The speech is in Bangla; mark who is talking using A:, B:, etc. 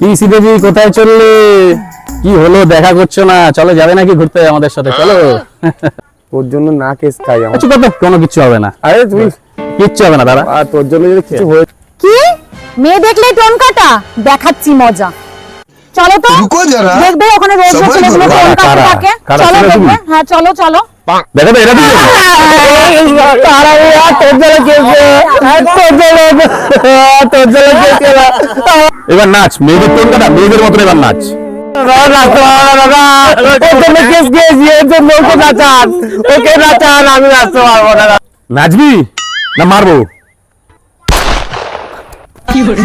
A: পিসি দেবী কোথায় চললে কি হলো দেখা করছ না চলো যাবে নাকি ঘুরতে আমাদের সাথে চলো
B: তোর জন্য না কেস খাই আমার
A: চুপ কোনো কিছু হবে না
B: আরে তুমি
A: কিচ্ছু হবে না দাদা
B: আর তোর জন্য যদি কিছু হয়
C: কি মেয়ে দেখলে টোন কাটা দেখাচ্ছি মজা চলো তো
D: রুকো জরা
C: দেখবে ওখানে রোজ রোজ ছেলেগুলো টোন
A: কাটা
C: থাকে চলো দেখবে হ্যাঁ চলো চলো
A: দেখো এরা দুজন এবার নাচ মেয়েদের তোরটা মেয়েদের মতন এবার নাচ। নাচবি না মারবো?
E: चोली